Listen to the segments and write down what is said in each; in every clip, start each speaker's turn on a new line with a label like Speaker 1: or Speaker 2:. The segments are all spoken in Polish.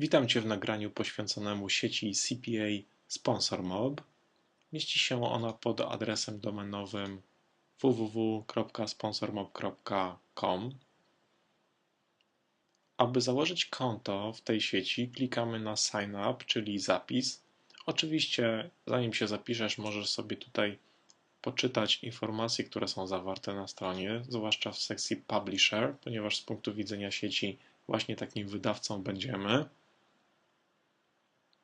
Speaker 1: Witam Cię w nagraniu poświęconemu sieci CPA SponsorMob. Mieści się ona pod adresem domenowym www.sponsormob.com. Aby założyć konto w tej sieci, klikamy na Sign Up, czyli zapis. Oczywiście, zanim się zapiszesz, możesz sobie tutaj poczytać informacje, które są zawarte na stronie, zwłaszcza w sekcji Publisher, ponieważ z punktu widzenia sieci właśnie takim wydawcą będziemy.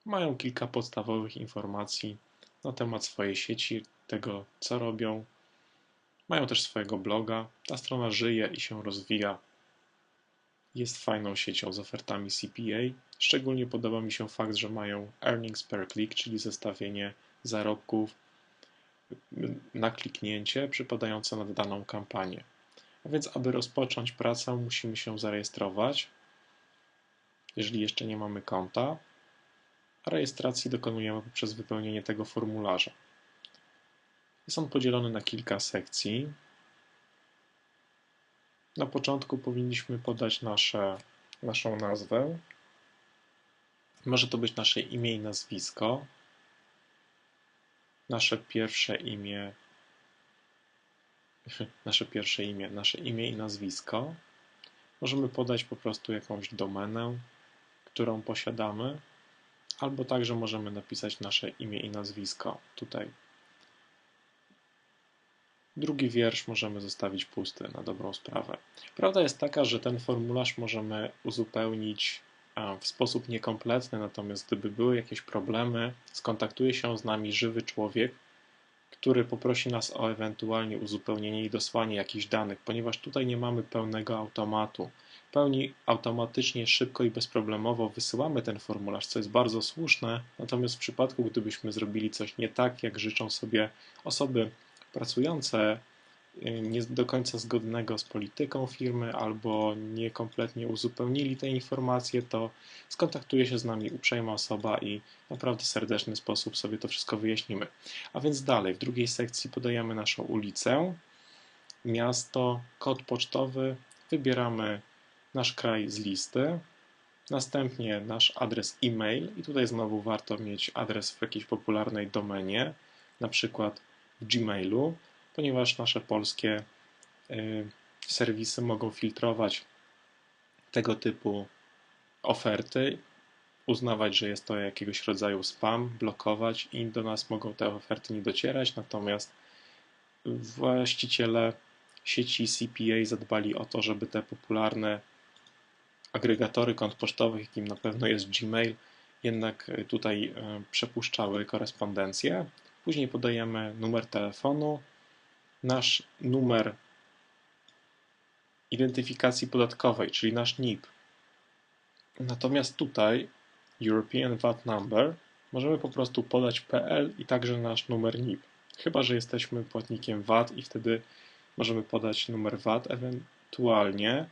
Speaker 1: Mają kilka podstawowych informacji na temat swojej sieci, tego co robią. Mają też swojego bloga. Ta strona żyje i się rozwija. Jest fajną siecią z ofertami CPA. Szczególnie podoba mi się fakt, że mają earnings per click, czyli zestawienie zarobków na kliknięcie przypadające na daną kampanię. A więc, aby rozpocząć pracę, musimy się zarejestrować. Jeżeli jeszcze nie mamy konta, rejestracji dokonujemy poprzez wypełnienie tego formularza. Jest on podzielony na kilka sekcji. Na początku powinniśmy podać nasze, naszą nazwę. Może to być nasze imię i nazwisko, nasze pierwsze imię, nasze pierwsze imię, nasze imię i nazwisko. Możemy podać po prostu jakąś domenę, którą posiadamy albo także możemy napisać nasze imię i nazwisko tutaj. Drugi wiersz możemy zostawić pusty na dobrą sprawę. Prawda jest taka, że ten formularz możemy uzupełnić w sposób niekompletny, natomiast gdyby były jakieś problemy, skontaktuje się z nami żywy człowiek, który poprosi nas o ewentualnie uzupełnienie i dosłanie jakichś danych, ponieważ tutaj nie mamy pełnego automatu pełni automatycznie, szybko i bezproblemowo wysyłamy ten formularz, co jest bardzo słuszne. Natomiast w przypadku, gdybyśmy zrobili coś nie tak, jak życzą sobie osoby pracujące, nie do końca zgodnego z polityką firmy albo niekompletnie uzupełnili te informacje, to skontaktuje się z nami uprzejma osoba i naprawdę serdeczny sposób sobie to wszystko wyjaśnimy. A więc dalej, w drugiej sekcji podajemy naszą ulicę, miasto, kod pocztowy, wybieramy nasz kraj z listy, następnie nasz adres e-mail i tutaj znowu warto mieć adres w jakiejś popularnej domenie, na przykład w Gmailu, ponieważ nasze polskie y, serwisy mogą filtrować tego typu oferty, uznawać, że jest to jakiegoś rodzaju spam, blokować i do nas mogą te oferty nie docierać, natomiast właściciele sieci CPA zadbali o to, żeby te popularne agregatory kont pocztowych, jakim na pewno jest Gmail, jednak e, tutaj e, przepuszczały korespondencję. Później podajemy numer telefonu, nasz numer identyfikacji podatkowej, czyli nasz NIP. Natomiast tutaj European VAT Number możemy po prostu podać PL i także nasz numer NIP. Chyba, że jesteśmy płatnikiem VAT i wtedy możemy podać numer VAT, ewentualnie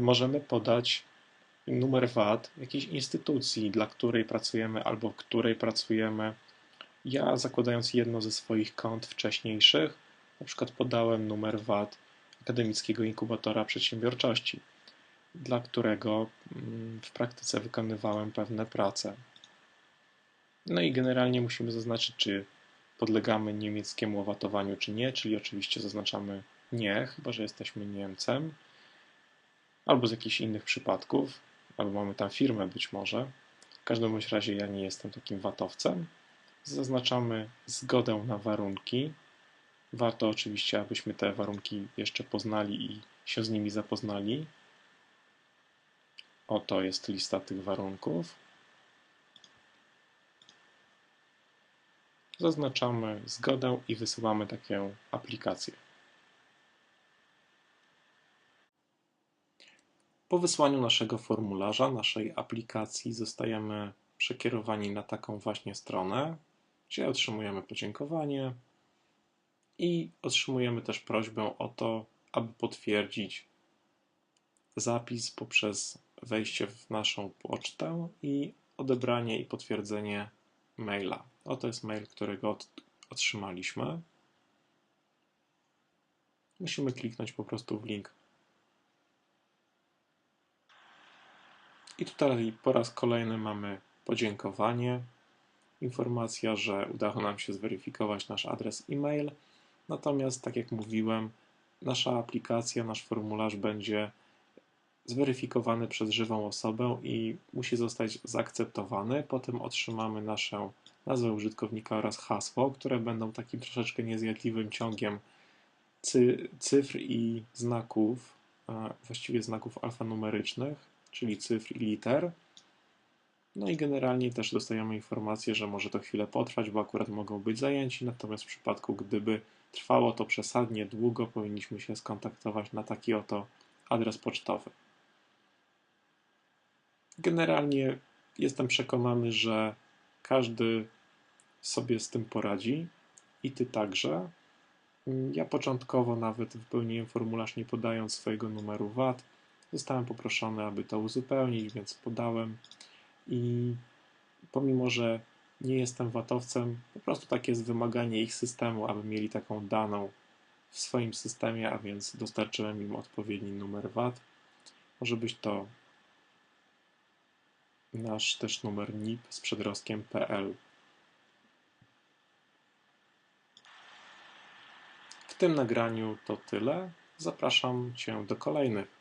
Speaker 1: możemy podać numer VAT jakiejś instytucji, dla której pracujemy albo w której pracujemy. Ja zakładając jedno ze swoich kont wcześniejszych, na przykład podałem numer VAT Akademickiego Inkubatora Przedsiębiorczości, dla którego mm, w praktyce wykonywałem pewne prace. No i generalnie musimy zaznaczyć, czy podlegamy niemieckiemu owatowaniu, czy nie, czyli oczywiście zaznaczamy nie, chyba że jesteśmy Niemcem albo z jakichś innych przypadków, albo mamy tam firmę być może. W każdym bądź razie ja nie jestem takim watowcem. Zaznaczamy zgodę na warunki. Warto oczywiście, abyśmy te warunki jeszcze poznali i się z nimi zapoznali. Oto jest lista tych warunków. Zaznaczamy zgodę i wysyłamy taką aplikację. Po wysłaniu naszego formularza, naszej aplikacji, zostajemy przekierowani na taką właśnie stronę, gdzie otrzymujemy podziękowanie i otrzymujemy też prośbę o to, aby potwierdzić zapis poprzez wejście w naszą pocztę i odebranie i potwierdzenie maila. Oto jest mail, którego otrzymaliśmy. Musimy kliknąć po prostu w link I tutaj po raz kolejny mamy podziękowanie, informacja, że udało nam się zweryfikować nasz adres e-mail. Natomiast, tak jak mówiłem, nasza aplikacja, nasz formularz będzie zweryfikowany przez żywą osobę i musi zostać zaakceptowany. Potem otrzymamy naszą nazwę użytkownika oraz hasło, które będą takim troszeczkę niezjadliwym ciągiem cy cyfr i znaków, właściwie znaków alfanumerycznych, czyli cyfr i liter. No i generalnie też dostajemy informację, że może to chwilę potrwać, bo akurat mogą być zajęci, natomiast w przypadku gdyby trwało to przesadnie długo, powinniśmy się skontaktować na taki oto adres pocztowy. Generalnie jestem przekonany, że każdy sobie z tym poradzi i ty także. Ja początkowo nawet wypełniłem formularz nie podając swojego numeru VAT. Zostałem poproszony, aby to uzupełnić, więc podałem i pomimo, że nie jestem VAT-owcem, po prostu takie jest wymaganie ich systemu, aby mieli taką daną w swoim systemie, a więc dostarczyłem im odpowiedni numer VAT. Może być to nasz też numer NIP z przedrostkiem PL. W tym nagraniu to tyle. Zapraszam Cię do kolejnych.